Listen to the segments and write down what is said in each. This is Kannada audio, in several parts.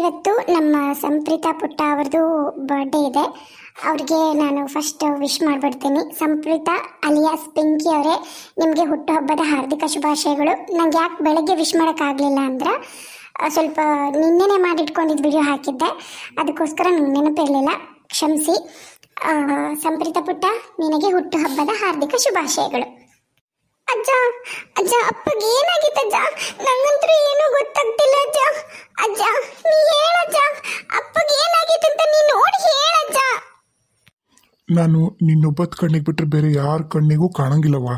ಇವತ್ತು ನಮ್ಮ ಸಂಪ್ರೀತಾ ಪುಟ್ಟ ಅವ್ರದ್ದು ಬರ್ಡೇ ಇದೆ. ಅವ್ರಿಗೆ ನಾನು ಫಸ್ಟ್ ವಿಶ್ ಮಾಡಿಬಿಡ್ತೀನಿ. ಸಂಪ್ರೀತಾ ಅಲಿಯಾಸ್ ಪಿಂಕಿ ಅವರೇ, ನಿಮಗೆ ಹುಟ್ಟುಹಬ್ಬದ ಹಾರ್ದಿಕ ಶುಭಾಶಯಗಳು. ನನಗೆ ಯಾಕೆ ಬೆಳಗ್ಗೆ ವಿಶ್ ಮಾಡೋಕ್ಕಾಗಲಿಲ್ಲ ಅಂದ್ರೆ ಸ್ವಲ್ಪ ನಿನ್ನೆನೆ ಮಾಡಿಟ್ಕೊಂಡಿದ್ದು ವಿಡಿಯೋ ಹಾಕಿದ್ದೆ. ಅದಕ್ಕೋಸ್ಕರ ನಂಗೆ ನೆನಪಿರಲಿಲ್ಲ ಕ್ಷಮಿಸಿ. ಸಂಪ್ರೀತಾ ಪುಟ್ಟ, ನಿನಗೆ ಹುಟ್ಟುಹಬ್ಬದ ಹಾರ್ದಿಕ ಶುಭಾಶಯಗಳು. ಅಜ್ಜ ಅಜ್ಜ, ಅಪ್ಪಗೆ ಏನಾಗಿತ್ತು ಅಜ್ಜ? ನಂಗಂತೂ ಏನು ಗೊತ್ತಾಗ್ತಿಲ್ಲ ಅಜ್ಜ. ಅಜ್ಜ, ನೀ ಹೇಳಜ್ಜ ಅಪ್ಪಗೆ ಏನಾಗಿತ್ತು ಅಂತ ನೀ ನೋಡಿ ಹೇಳಜ್ಜ ನಾನು ನಿನ್ನೊಬ್ಬದ ಕಣ್ಣಿಗೆ ಬಿಟ್ಟರೆ ಬೇರೆ ಯಾರ ಕಣ್ಣಿಗೂ ಕಾಣಂಗಿಲ್ಲವ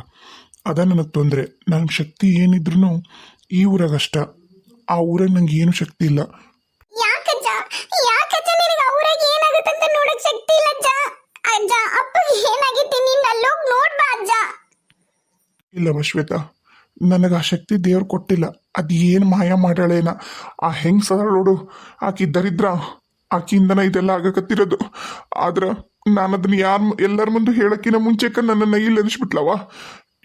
ಅದ ನನಗೆ ತೊಂದರೆ. ನನ್ನ ಶಕ್ತಿ ಏನಿದ್ರು ಈ ಊರಾಗಷ್ಟ. ಆ ಊರಾಗ ನಂಗೆ ಏನು ಶಕ್ತಿ ಇಲ್ಲ ಯಾಕಜ್ಜ ಯಾಕಜ್ಜ ನಿನಗೆ ಅವ್ರಾಗ ಏನಾಗುತ್ತೆ ಅಂತ ನೋಡಕ್ ಶಕ್ತಿ ಇಲ್ಲ ಅಜ್ಜ ಅಜ್ಜ ಅಪ್ಪಗೆ ಏನಾಗಿತ್ತು ನೀನ್ ಅಲ್ಲೋಗಿ ನೋಡ್ಬಾ ಅಜ್ಜ ಇಲ್ಲವ ಶ್ವೇತಾ ನನಗೆ ಆ ಶಕ್ತಿ ದೇವ್ರು ಕೊಟ್ಟಿಲ್ಲ. ಅದು ಏನು ಮಾಯ ಮಾಡ್ಯಾಳೇನ ಆ ಹೆಂಗ್ ಸದಾ ನೋಡು. ಆಕಿ ದರಿದ್ರ ಆಕಿಯಿಂದನ ಇದೆಲ್ಲ ಆಗಕತ್ತಿರೋದು. ಆದ್ರೆ ನಾನು ಅದನ್ನ ಯಾರ ಎಲ್ಲರ ಮುಂದೆ ಹೇಳಕ್ಕಿನ ಮುಂಚೆಕ ನನ್ನ ಇಲ್ಲಿ ಅನಿಸ್ಬಿಟ್ಲವ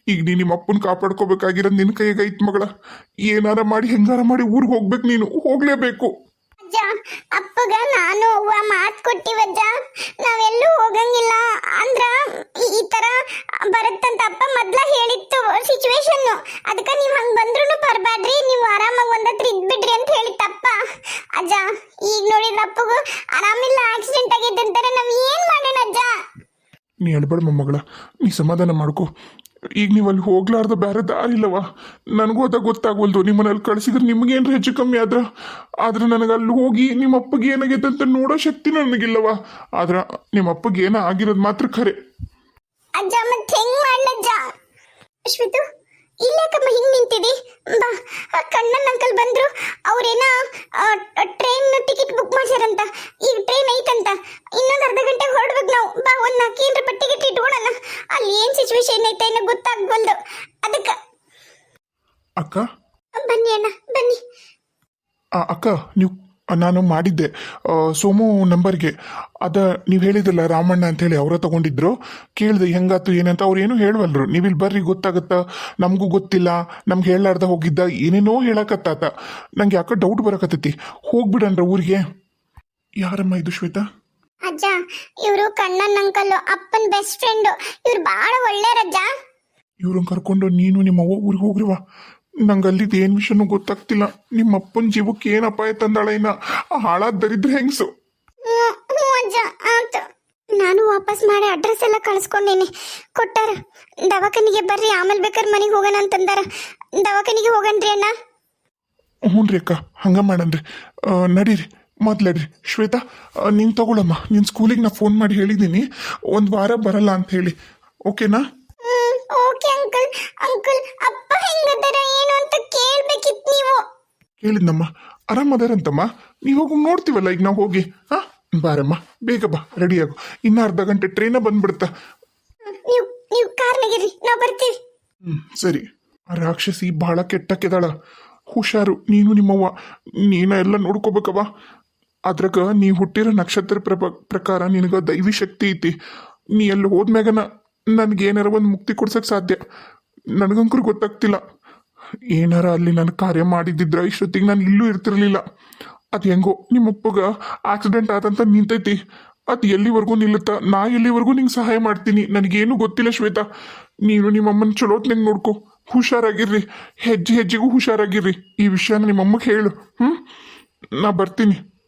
ಈಗ ನೀ ನಿಮ್ಮ ಅಪ್ಪನ ಕಾಪಾಡ್ಕೋಬೇಕಾಗಿರೋದು ನಿನ್ನ ಕೈಯಾಗ ಐತ್ ಮಗಳ. ಏನಾರ ಮಾಡಿ, ಹೆಂಗಾರ ಮಾಡಿ ಊರಿಗೆ ಹೋಗ್ಬೇಕು ನೀನು. ಹೋಗ್ಲೇಬೇಕು. ಅಜ್ಜ ಅಪ್ಪಗ ನಾನು ಅವ್ವ ಮಾತು ಕೊಟ್ಟಿವಜ್ಜ ನಾವೆಲ್ಲೂ ಹೋಗಂಗಿಲ್ಲ. ಅಂದ್ರ ಈ- ತರ ಬರುತ್ತಂತ ಅಪ್ಪ ಮೊದ್ಲ ಹೇಳಿತ್ತು ಸಿಚುವೇಶನ್ ಅದಕ್ಕೆ ನೀವು ಹಂಗ ಬಂದ್ರು ಬರಬೇಡ್ರಿ ನೀವು ಆರಾಮಾಗಿ ಒಂದತ್ರ ಇದ್ಬಿಡ್ರಿ ಅಂತ ಹೇಳಿತ್ತಪ್ಪ ಅಜ್ಜ, ಈಗ ನೋಡಿದ್ರ ಅಪ್ಪಗೂ ಆರಾಮಿಲ್ಲ ಆಕ್ಸಿಡೆಂಟ್ ಆಗಿದೆ ಅಂತಾರೆ ನಾವ್ ಏನ್ ಮಾಡೋಣ ಅಜ್ಜ? ನೀ ಹೇಳ್ಬೇಡ ಮೊಮ್ಮಗಳ. ನೀ ಸಮಾಧಾನ ಮಾಡ್ಕೊ. ಈಗ ನೀವು ಅಲ್ಲಿ ಹೋಗ್ಲಾರ್ದ ಬೇರೆ ದಾರಿ ಇಲ್ಲವ ನನಗೂ ಅದ ಗೊತ್ತಾಗವಲ್ದು ನಿಮ್ಮನಲ್ಲಿ ಕಳ್ಸಿದ್ರೆ ನಿಮಗೇನು ಹೆಚ್ಚು ಕಮ್ಮಿ ಆದ್ರ? ಆದ್ರೆ ನನಗೆ ಅಲ್ಲಿ ಹೋಗಿ ನಿಮ್ಮ ಅಪ್ಪಗೆ ಏನಾಗೈತೆ ಅಂತ ನೋಡೋ ಶಕ್ತಿ ನನಗಿಲ್ಲವ ಆದ್ರೆ ನಿಮ್ಮ ಅಪ್ಪಗೆ ಏನೋ ಆಗಿರೋದು ಮಾತ್ರ ಖರೆ. ಅಜ್ಜ, ಮತ್ತೆ ಹೆಂಗ್ ಮಾಡ್ಲಜ್ಜ? ಅಶ್ವಿತು ಇಲ್ಲಾಕಮ್ಮ ಹಿಂಗ್ ನಿಂತಿದಿ? ಬಾ ಕಣ್ಣನ್ ಅಂಕಲ್ ಬಂದ್ರು, ಅವ್ರೇನ ಟ್ರೈನ್ ಟಿಕೆಟ್ ಬುಕ್ ಮಾಡ್ಸ್ಯಾರಂತ. ಈಗ ಟ್ರೈನ್ ಐತಂತ ಇನ್ನೊಂದು ಅರ್ಧ ಗಂಟೆ ಹೊರಡ್ಬೇಕು ನಾವು ಬಾ ಒಂದ್ ನಾಲ್ಕೇನ್ರ ಪಟ್ಟಿ ಗಿಟ್ಟಿ ಇಟ್ಕೊಳಣ ಅಲ್ಲಿ ಏನ್ ಸಿಚುವೇಶನ್ ಐತೆ ಏನೋ ಗೊತ್ತಾಗ್ಬಲ್ದು ಅದಕ್ಕ ಅಕ್ಕ? ಬನ್ನಿ ಅಣ್ಣ ಬನ್ನಿ. ಆ, ಅಕ್ಕ ನೀವು ನಾನು ಮಾಡಿದ್ದೆ. ಆ, ಸೋಮು ನಂಬರ್ಗೆ. ಅದ ನೀವು ಹೇಳಿದ್ರಲ್ಲ ರಾಮಣ್ಣ ಅಂತ ಹೇಳಿ ಅವರ ತಗೊಂಡಿದ್ರು. ಕೇಳಿದೆ ಹೆಂಗಾತು ಏನಂತ ಅವ್ರು ಏನು ಹೇಳುವಲ್ರು. ನೀವು ಇಲ್ಲಿ ಬರ್ರಿ ಗೊತ್ತಾಗತ್ತ? ನಮಗೂ ಗೊತ್ತಿಲ್ಲ. ನಮ್ಗೆ ಹೇಳಾರ್ದ ಹೋಗಿದ್ದ. ಏನೇನೋ ಹೇಳಕತ್ತಾತ. ನಂಗೆ ಯಾಕೆ ಡೌಟ್ ಬರಕತ್ತೈತಿ. ಹೋಗ್ಬಿಡನ್ರ ಊರಿಗೆ. ಯಾರಮ್ಮ ಇದು ಶ್ವೇತಾ? ಅಜ್ಜ ಇವರು ಕಣ್ಣನ್ ಅಂಕಲ್ ಅಪ್ಪನ್ ಬೆಸ್ಟ್ ಫ್ರೆಂಡ್ ಇವ್ರು ಬಹಳ ಒಳ್ಳೆಯರಜ್ಜ ಇವ್ರನ್ನ ಕರ್ಕೊಂಡು ನೀನು ನಿಮ್ಮ ಅವ್ವ ಊರಿಗೆ ಹೋಗ್ರಿವ ನಂಗೆ ಅಲ್ಲಿದ್ದು ಏನು ವಿಷಯನೂ ಗೊತ್ತಾಗ್ತಿಲ್ಲ. ನಿಮ್ಮ ಅಪ್ಪನ ಜೀವಕ್ಕೆ ಏನು ಅಪಾಯ ತಂದಾಳ ಇನ್ನ? ಹಾಳಾದ ದರಿದ್ರೆ ಹೆಂಗ್ಸು? ನಾನು ವಾಪಸ್ ಮಾಡಿ ಅಡ್ರೆಸ್ ಎಲ್ಲ ಕಳ್ಸ್ಕೊಂಡೇನಿ. ಕೊಟ್ಟಾರ ದವಾಖಾನಿಗೆ ಬರ್ರಿ ಆಮೇಲೆ ಬೇಕಾದ್ರೆ ಮನೆಗೆ ಹೋಗೋಣ ಅಂತಂದಾರ. ದವಾಖಾನಿಗೆ ಹೋಗನ್ರಿ ಅಣ್ಣ. ಹ್ಞೂ ರೀ ಅಕ್ಕ ಹಂಗ ಮಾಡನ್ರಿ ನಡೀರಿ ಮೊದ್ಲಡ್ರಿ ಶ್ವೇತಾ ನೀನು ತಗೊಳಮ್ಮ. ನಿನ್ನ ಸ್ಕೂಲಿಗೆ ನಾ ಫೋನ್ ಮಾಡಿ ಹೇಳಿದ್ದೀನಿ ಒಂದು ವಾರ ಬರಲ್ಲ ಅಂತ ಹೇಳಿ. ಓಕೆನಾ? Okay uncle. ಅಂಕಲ್ ಅಪ್ಪ ಹೆಂಗದಾರ ಏನು ಅಂತ ಕೇಳ್ಬೇಕಿತ್ತು ನೀವು. ಕೇಳಿದ್ನಮ್ಮ. ಆರಾಮದಾರಂತಮ್ಮ ನೀವು ಹೋಗಿ ನೋಡ್ತೀವಲ್ಲ ಈಗ ನಾವು ಹೋಗಿ. ಹಾ? ಬಾರಮ್ಮ ಬೇಗ ಬಾ ರೆಡಿ ಆಗು. ಇನ್ನ ಅರ್ಧ ಗಂಟೆ ಟ್ರೈನ ಬಂದ್ಬಿಡ್ತಾ ನೀವು ನೀವು ಕಾರ್ನಾಗಿರ್ರಿ ನಾವು ಬರ್ತೀವಿ. ಹ್ಮ್ ಸರಿ. ಆ ರಾಕ್ಷಸಿ ಬಹಳ ಕೆಟ್ಟಕ್ಕೆದಾಳ. ಹುಷಾರು ನೀನು ನಿಮ್ಮವ್ವ. ನೀನ ಎಲ್ಲ ನೋಡ್ಕೋಬೇಕವ್ವ. ಅದ್ರಾಗ ನೀ ಹುಟ್ಟಿರೋ ನಕ್ಷತ್ರ ಪ್ರಭ ಪ್ರಕಾರ ನಿನಗ ದೈವಿ ಶಕ್ತಿ ಐತಿ. ನೀ ಅಲ್ಲಿ ಹೋದ್ಮ್ಯಾಗನ ನನಗೆ ಏನಾರ ಒಂದು ಮುಕ್ತಿ ಕೊಡ್ಸಕ್ಕೆ ಸಾಧ್ಯ. ನನಗಂಕರು ಗೊತ್ತಾಗ್ತಿಲ್ಲ. ಏನಾರ ಅಲ್ಲಿ ನಾನು ಕಾರ್ಯ ಮಾಡಿದ್ದಿದ್ರೆ ಇಷ್ಟೊತ್ತಿಗೆ ನಾನು ಇಲ್ಲೂ ಇರ್ತಿರ್ಲಿಲ್ಲ. ಅದು ಹೆಂಗೋ ನಿಮ್ಮಪ್ಪಗ ಆಕ್ಸಿಡೆಂಟ್ ಆದಂತ ನಿಂತೈತಿ. ಅದು ಎಲ್ಲಿವರೆಗೂ ನಿಲ್ಲುತ್ತ? ನಾ ಎಲ್ಲಿವರೆಗೂ ನಿಂಗೆ ಸಹಾಯ ಮಾಡ್ತೀನಿ? ನನಗೇನು ಗೊತ್ತಿಲ್ಲ ಶ್ವೇತಾ. ನೀನು ನಿಮ್ಮಮ್ಮನ ಚಲೋತ್ನಂಗೆ ನೋಡ್ಕೊ. ಹುಷಾರಾಗಿರ್ರಿ. ಹೆಜ್ಜೆ ಹೆಜ್ಜೆಗೂ ಹುಷಾರಾಗಿರ್ರಿ. ಈ ವಿಷಯನ ನಿಮ್ಮಮ್ಮಗೆ ಹೇಳು. ಹ್ಞೂ ನಾ ಬರ್ತೀನಿ.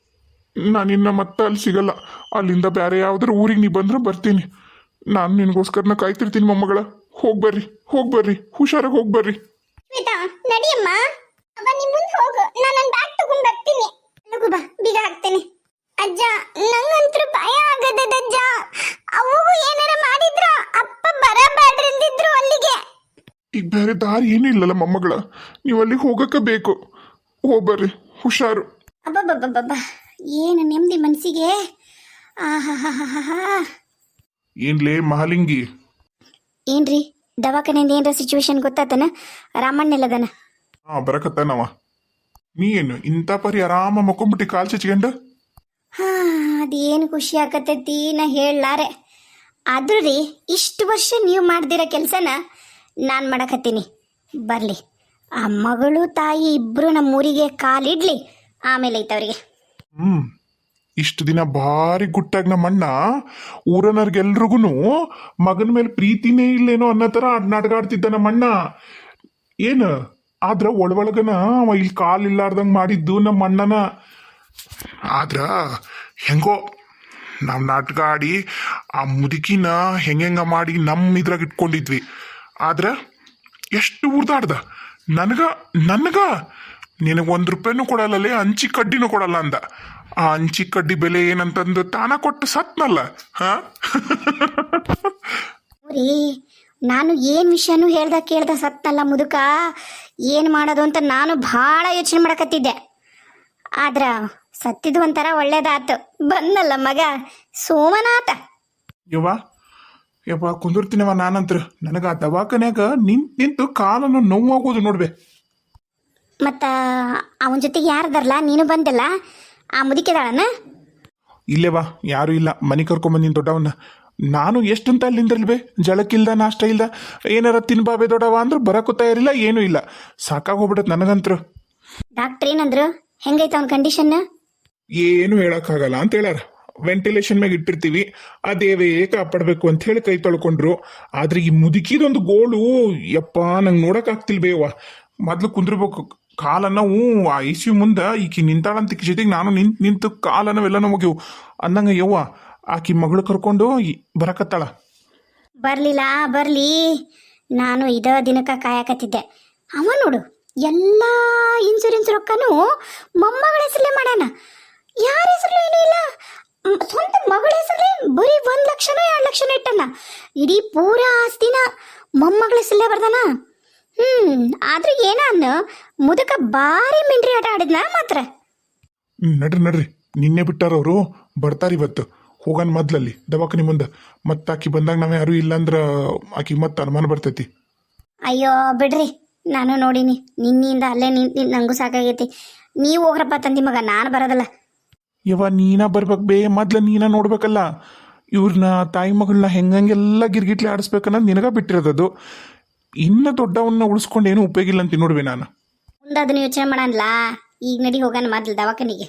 ನಾನಿನ್ನ ಮತ್ತೆ ಅಲ್ಲಿ ಸಿಗಲ್ಲ. ಅಲ್ಲಿಂದ ಬೇರೆ ಯಾವ್ದಾರು ಊರಿಗೆ ನೀ ಬಂದ್ರೆ ಬರ್ತೀನಿ. ನಾನು ನಿನಗೋಸ್ಕರನ ಕಾಯ್ತಿರ್ತೀನಿ ಮೊಮ್ಮಗಳ. ಹೋಗ್ಬರ್ರಿ ಹೋಗ್ಬರ್ರಿ ಹುಷಾರಾಗಿ ಹೋಗ್ಬರ್ರಿ ಶ್ವೇತಾ ನಡಿಯಮ್ಮ. ಅವ ನಿಮ್ ಮುಂದೆ ಹೋಗು ನಾನು ನನ್ನ ಬ್ಯಾಗ್ ತಗೊಂಡ್ ಬರ್ತೀನಿ. ಲಗು ಬಾ ಬೀಗ ಹಾಕ್ತೇನೆ. ಅಜ್ಜ ನಂಗಂತೂ ಭಯ ಆಗದದ ಅಜ್ಜ ಅವಗೂ ಏನಾರ ಮಾಡಿದ್ರ ಅಪ್ಪ ಬರಬೇಡ್ರಿ ಅಂದಿದ್ರು ಅಲ್ಲಿಗೆ. ಈಗ ಬೇರೆ ದಾರಿ ಏನೂ ಇಲ್ಲಲ್ಲ ಮೊಮ್ಮಗಳ. ನೀವು ಅಲ್ಲಿಗೆ ಹೋಗಕ್ಕೆ ಬೇಕು. ಹೋಗ್ಬರ್ರಿ ಹುಷಾರು. ಅಬ್ಬಬ್ಬಬ್ಬಬ್ಬ ಏನು ನೆಮ್ಮದಿ ಮನಸ್ಸಿಗೆ ಆಹಾಹಾಹಾಹಾ. ಏನ್ಲೇ ಮಹಾಲಿಂಗಿ? ಏನ್ರಿ ದವಾಖಾನೆಯಿಂದ ಏನರ ಸಿಚುವೇಶನ್ ಗೊತ್ತಾತನ? ರಾಮಣ್ಣೆಲ್ಲದನ? ಹಾ ಬರಕತ್ತಾನವ. ನೀ ಏನು ಇಂಥ ಪರಿ ಆರಾಮ ಮಕ್ಕೊಂಬಿಟ್ಟಿ ಕಾಲ್ ಚಚ್ಕೊಂಡ ಹಾ ಅದೇನು ಖುಷಿ ಆಕತೈತಿ ನಾ ಹೇಳಲಾರೆ. ಆದ್ರೂ ರೀ ಇಷ್ಟು ವರ್ಷ ನೀವು ಮಾಡ್ದಿರೋ ಕೆಲಸನ ನಾನು ಮಾಡಕತ್ತೀನಿ. ಬರಲಿ. ಆ ಮಗಳು ತಾಯಿ ಇಬ್ಬರು ನಮ್ಮ ಊರಿಗೆ ಕಾಲಿಡ್ಲಿ ಆಮೇಲೆ ಐತವ್ರಿಗೆ ಅವರಿಗೆ. ಹ್ಮ್. ಇಷ್ಟು ದಿನ ಭಾರಿ ಗುಟ್ಟಾಗಿ ನಮ್ಮ ಅಣ್ಣ ಊರನರ್ಗೆಲ್ರಿಗೂ ಮಗನ ಮೇಲೆ ಪ್ರೀತಿನೇ ಇಲ್ಲೇನೋ ಅನ್ನೋ ಥರ ನಾಟಕ ಆಡ್ತಿದ್ದ ನಮ್ಮ ಅಣ್ಣ ಏನು? ಆದ್ರ ಒಳಗನ ಅವ ಇಲ್ಲಿ ಕಾಲ್ ಇಲ್ಲಾರ್ದಂಗ್ ಮಾಡಿದ್ದು ನಮ್ಮ ಅಣ್ಣನ. ಆದ್ರ ಹೆಂಗೋ ನಾವು ನಾಟಕ ಆಡಿ ಆ ಮುದುಕಿನ ಹೆಂಗೆಂಗ ಮಾಡಿ ನಮ್ಮ ಇದ್ರಾಗ ಇಟ್ಕೊಂಡಿದ್ವಿ. ಆದ್ರ ಎಷ್ಟು ಉರ್ದಾಡ್ದ? ನನಗ ನನಗ ನಿನಗೆ ಒಂದು ರೂಪಾಯಿನೂ ಕೊಡಲ್ಲೇ ಅಂಚಿ ಕಡ್ಡಿನೂ ಕೊಡಲ್ಲ ಅಂದ. ಆ ಅಂಚಿ ಕಡ್ಡಿ ಬೆಲೆ ಏನಂತಂದು ತಾನ ಕೊಟ್ಟು ಸತ್ನಲ್ಲ ಹಾ? ರೀ ನಾನು ಏನು ವಿಷಯನೂ ಹೇಳ್ದ ಕೇಳ್ದ ಸತ್ತಲ್ಲ ಮುದುಕ ಏನು ಮಾಡೋದು ಅಂತ ನಾನು ಭಾಳ ಯೋಚನೆ ಮಾಡಕತ್ತಿದ್ದೆ. ಆದ್ರ ಸತ್ತಿದ್ದು ಒಂಥರ ಒಳ್ಳೇದಾತು. ಬಂದಲ್ಲ ಮಗ ಸೋಮನಾಥ. ಯವ್ವ ಯವ್ವ ಕುಂದಿರ್ತೀನವ ನಾನಂತ್ರ. ನನಗ ಆ ದವಾಖಾನ್ಯಾಗ ನಿಂತ್ ನಿಂತು ಕಾಲನ್ನು ನೋವಾಗೋದು ನೋಡ್ಬೆ. ಮತ್ತ ಅವನ ಜೊತೆಗೆ ಯಾರದಾರಲ್ಲ ನೀನು ಬಂದಲ್ಲ? ಆ ಮುದುಕಿದಾಳನ ಇಲ್ಲೇ ಬಾ ಯಾರು ಇಲ್ಲ. ಮನೆ ಕರ್ಕೊಂಬಂದಿನ ದೊಡ್ಡವನ್ನ. ನಾನು ಎಷ್ಟಂತ ಅಲ್ಲಿ ಬೇ? ಜಳಕ್ಕಿಲ್ದ ನಾಷ್ಟ ಇಲ್ದ? ಏನಾರ ತಿನ್ಬಾಬೆ ದೊಡ್ಡವ ಅಂದ್ರೆ ಬರಕ್ಕೂ ತಯಾರಿಲ್ಲ ಏನೂ ಇಲ್ಲ. ಸಾಕಾಗೋಗ್ಬಿಡತ್ ನನಗಂತ್ರ. ಡಾಕ್ಟ್ರ್ ಏನಂದ್ರು? ಹೆಂಗೈತ ಅವನ ಕಂಡೀಷನ್ ಏನು ಹೇಳಕ್ಕಾಗಲ್ಲ ಅಂತ ಹೇಳಾರ ವೆಂಟಿಲೇಷನ್ ಮ್ಯಾಗ ಇಟ್ಟಿರ್ತೀವಿ. ಆ ದೇವೇ ಕಾಪಾಡ್ಬೇಕು ಅಂತ ಹೇಳಿ ಕೈ ತೊಳ್ಕೊಂಡ್ರು. ಆದ್ರೆ ಈ ಮುದುಕಿದೊಂದು ಗೋಳು ಯಪ್ಪ ನಂಗೆ ನೋಡಕ್ ಆಗ್ತಿಲ್ ಬೇವ ಮೊದ್ಲು ಕುಂದ್ರಬೇಕು. ಕಾಲನ್ನ, ಹ್ಞೂ, ಆ ಐ ಸಿ ಯು ಮುಂದೆ ಈಕಿ ನಿಂತಾಳಂತ ಜೊತೆಗೆ ನಾನು ನಿಂತ್, ನಿಂತು ಕಾಲನ್ನವೆಲ್ಲ ಮುಗಿವು. ಅಂದಂಗ, ಯವ್ವ, ಆಕಿ ಮಗಳು ಕರ್ಕೊಂಡು ಬರಕತ್ತಾಳ. ಬರ್ಲಿಲ್ಲ ಬರ್ಲಿ. ನಾನು ಇದ ದಿನಕ್ಕ ಕಾಯಕತ್ತಿದ್ದೆ. ಅವ ನೋಡು, ಎಲ್ಲ ಇನ್ಸೂರೆನ್ಸ್ ರೊಕ್ಕನು ಮೊಮ್ಮಗಳ ಹೆಸರಲ್ಲೇ ಮಾಡ್ಯಾನ. ಯಾರ ಹೆಸರು ಏನೂ ಇಲ್ಲ. ಸ್ವಂತ ಮಗಳ ಹೆಸರಲ್ಲೇ ಬರೀ ಒಂದ್ ಲಕ್ಷನೋ, ಎರಡು ಲಕ್ಷನೋ ಇಟ್ಟನ. ಇಡೀ ಪೂರಾ ಆಸ್ತಿನ ಮೊಮ್ಮಗಳ ಹೆಸರಲ್ಲೇ ಬರ್ದಾನ. ಹ್ಮ್ ಆದ್ರೆ ಏನಾನ ಮುದಕ ಬಾರಿ ಮಿಂಡ್ರಿ ಆಟ ಆಡಿದ್ನ ಮಾತ್ರ? ಹ್ಮ್, ನಡ್ರಿ ನಡ್ರಿ. ನಿನ್ನೆ ಬಿಟ್ಟಾರ ಅವರು ಬರ್ತಾರ ಇವತ್ತು. ಹೋಗನ್ ಮೊದ್ಲಲ್ಲಿ ದವಾಖಾನಿ ಮುಂದೆ. ಮತ್ತೆ ಆಕಿ ಬಂದಾಗ ನಾವ್ ಯಾರು ಇಲ್ಲ ಅಂದ್ರ ಆಕಿ ಮತ್ತೆ ಅನುಮಾನ ಬರ್ತೈತಿ. ಅಯ್ಯೋ ಬಿಡ್ರಿ. ನಾನು ನೋಡಿನಿ. ನಿನ್ನಿಂದ ಅಲ್ಲೇ ನಿಂತು ನಂಗು ನಂಗೂ ಸಾಕಾಗೈತಿ. ನೀವು ಹೋಗ್ರಪ್ಪ ತಂದಿ ಮಗ ನಾನು ಬರೋದಲ್ಲ. ಯವ ನೀನ ಬರ್ಬೇಕು ಬೇ ಮೊದ್ಲ ನೀನ ನೋಡ್ಬೇಕಲ್ಲ. ಇವ್ರನ್ನ ತಾಯಿ ಮಗಳನ್ನ ಹೆಂಗಂಗೆಲ್ಲ ಗಿರ್ಗಿಟ್ಲಿ ಆಡಿಸ್ಬೇಕನ್ನೋದು ನಿನಗ ಬಿಟ್ಟಿರೋದದು ಇನ್ನ ದೊಡ್ಡವನ್ನ ಉಳಿಸ್ಕೊಂಡು ಏನು ಉಪಯೋಗ ಇಲ್ಲ ಅಂತ ನೋಡ್ವೆ ನಾನು. ಅದನ್ನ ಯೋಚನೆ ಮಾಡಲ್ಲ ಈಗ ನಡಿ ಹೋಗೋಣ ಮೊದ್ಲು ದವಾಖಾನಿಗೆ.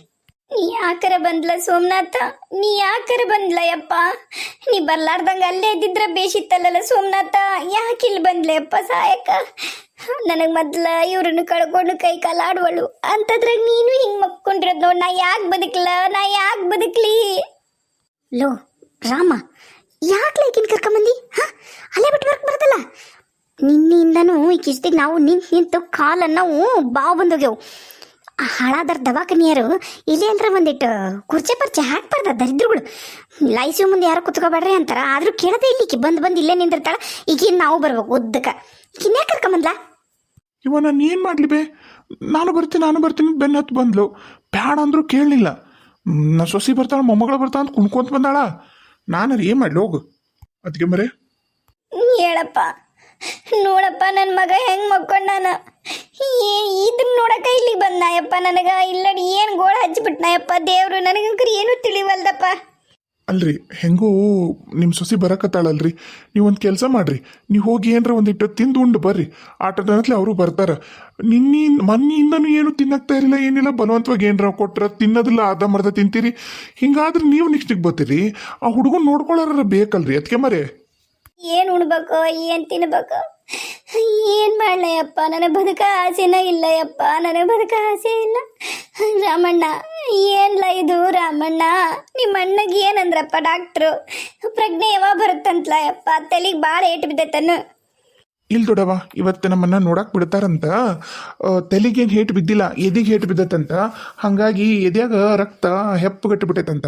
ನೀ ಯಾಕರ ಬಂದ್ಲ ಸೋಮನಾಥ? ನೀ ಯಾಕರ ಬಂದ್ಲ ಯಪ್ಪ? ನೀ ಬರ್ಲಾರ್ದಂಗ ಅಲ್ಲೇ ಇದ್ದಿದ್ರ ಬೇಷಿತ್ತಲ್ಲ ಸೋಮನಾಥ? ಯಾಕೆ ಇಲ್ಲಿ ಬಂದ್ಲೆ ಯಪ್ಪ ಸಹಾಯಕ? ನನಗೆ ಮೊದ್ಲ ಇವ್ರನ್ನ ಕಳ್ಕೊಂಡು ಕೈ ಕಾಲಾಡುವಳು ಅಂತದ್ರಾಗ ನೀನು ಹಿಂಗ್ ಮಕ್ಕೊಂಡಿರೋದ್ ನೋಡ್, ನಾ ಯಾಕೆ ಬದುಕ್ಲ? ನಾ ಯಾಕೆ ಬದುಕ್ಲಿ? ಲೋ, ರಾಮ ಯಾಕೆ ಈಕಿನ ಕರ್ಕೊಂಬಂದಿ? ಹಾ? ಅಲ್ಲೇ ಬಿಟ್ಟು ಬರ್ಕ್ ಬರ್ತಲ್ಲ ನಿನ್ನೆಯಿಂದನೂ ಈ ಕಿಸ್ತಿಗೆ ನಾವು ನಿಂತು ನಿಂತು ಕಾಲನ್ನ ಬಾವು ಬಂದೋಗ್ಯವು. ಹಾಳಾದರ ದವಾಖಾನಿಯರು ಇಲ್ಲಿ ಅಂದ್ರೆ ಒಂದಿಟ್ಟು ಕುರ್ಚೆ ಪರ್ಚೆ ಹಾಕ್ಬಾರ್ದ ದರಿದ್ರುಗಳು. ಲೈಸು ಮುಂದೆ ಯಾರು ಕುತ್ಕೋಬೇಡ್ರಿ ಅಂತಾರ ಆದ್ರೂ ಕೇಳದೆ ಇಲ್ಲಿಕ್ಕೆ ಬಂದು ಬಂದು ಇಲ್ಲೇ ನಿಂದಿರ್ತಾಳ ಈಗ ನಾವು ಬರ್ಬೇಕು ಉದ್ದಕ ಈಕಿನ್ಯಾಕೆ ಕರ್ಕೊಂಬಂದ್ಲಾ? ಇವ ನಾನು ಏನು ಮಾಡ್ಲಿ ಬೇ? ನಾನು ಬರ್ತೀನಿ ನಾನು ಬರ್ತೀನಿ ಬೆನ್ನ ಹತ್ತು ಬಂದ್ಲು. ಬ್ಯಾಡ ಅಂದ್ರು ಕೇಳಲಿಲ್ಲ. ನನ್ನ ಸೊಸಿ ಬರ್ತಾಳ ಮೊಮ್ಮಗಳು ಬರ್ತಾಳ ಅಂತ ಕುಣ್ಕೊಂತ ಬಂದಾಳ. ನಾನು ಏನು ಮಾಡ್ಲಿ ಹೋಗು. ಅದಕ್ಕೆ ಮರೆ. ಹೇಳಪ್ಪ. ನೋಡಪ್ಪ ನನ್ನ ಮಗ ಹೆಂಗ್ ಮಕ್ಕೊಂಡಾನ? ಏ ಇದನ್ನ ನೋಡಕ ಬಂದ ಬಂದಾಯಪ್ಪ ನನಗ. ಇಲ್ಲಡಿ, ಏನು ಗೋಳ ಹಚ್ಚಿಬಿಟ್ನಾಯಪ್ಪ? ದೇವ್ರು ನನಗಂಕರಿ ಏನು ತಿಳಿವಲ್ದಪ್ಪ. ಅಲ್ರಿ, ಹೆಂಗೂ ನಿಮ್ಮ ಸೊಸಿ ಬರಕತ್ತಾಳಲ್ರಿ. ನೀವು ಒಂದು ಕೆಲಸ ಮಾಡ್ರಿ. ನೀವು ಹೋಗಿ ಏನರ ಒಂದಿಟ್ಟು ತಿಂದು ಉಂಡು ಬರ್ರಿ. ಆಟದನತ್ಲೆ ಅವರು ಬರ್ತಾರ. ನಿನ್ನಿ ಮೊನ್ನೆಯಿಂದನೂ ಏನು ತಿನ್ನಕ್ತಾ ಇರಲಿಲ್ಲ, ಏನಿಲ್ಲ. ಬಲವಂತವಾಗಿ ಏನರ ಕೊಟ್ರ ತಿನ್ನೋದಿಲ್ಲ ಅರ್ಧ ಮರ್ಧ ತಿಂತೀರಿ. ಹಿಂಗಾದ್ರೆ ನೀವು ನೆಕ್ಸ್ಟಿಗೆ ಬರ್ತೀರಿ. ಆ ಹುಡುಗನ್ ನೋಡ್ಕೊಳ್ಳಾರ ಬೇಕಲ್ರಿ. ಅದಕ್ಕೆ ಮರೆ? ಏನು ಉಣ್ಬೇಕು, ಏನು ತಿನ್ಬೇಕು? ಏನು ಮಾಡಲಯ್ಯಪ್ಪ ನನಗೆ ಬದುಕ ಆಸೆನ ಯಪ್ಪ ನನಗೆ ಬದುಕ ಆಸೆ ಇಲ್ಲ. ರಾಮಣ್ಣ, ಏನ್ಲ ಇದು ರಾಮಣ್ಣ? ನಿಮ್ಮ ಅಣ್ಣಗೆ ಏನಂದ್ರಪ್ಪ ಡಾಕ್ಟ್ರು? ಪ್ರಜ್ಞೆ ಯಾವಾಗ ಬರುತ್ತಂತಲ ಯಪ್ಪ ತಲೆಗೆ ಭಾಳ ಏಟ್ ಬಿದ್ದೈತನು ಇಲ್ಲಿ ದೊಡವ ಇವತ್ತು ನಮ್ಮನ್ನ ನೋಡಕ್ ಬಿಡ್ತಾರಂತ. ತಲೆಗೇನು ಹೇಟ್ ಬಿದ್ದಿಲ್ಲ, ಎದೆಗೆ ಹೇಟ್ ಬಿದ್ದತಂತ. ಹಂಗಾಗಿ ಎದ್ಯಾಗ ರಕ್ತ ಹೆಪ್ಪುಗಟ್ಟು ಬಿಟ್ಟೈತಂತ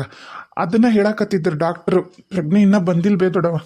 ಅದನ್ನ ಹೇಳಕತ್ತಿದ್ರು ಡಾಕ್ಟರ್. ಪ್ರಜ್ಞೆ ಇನ್ನ ಬಂದಿಲ್ಲ ಬೇ ದೊಡವ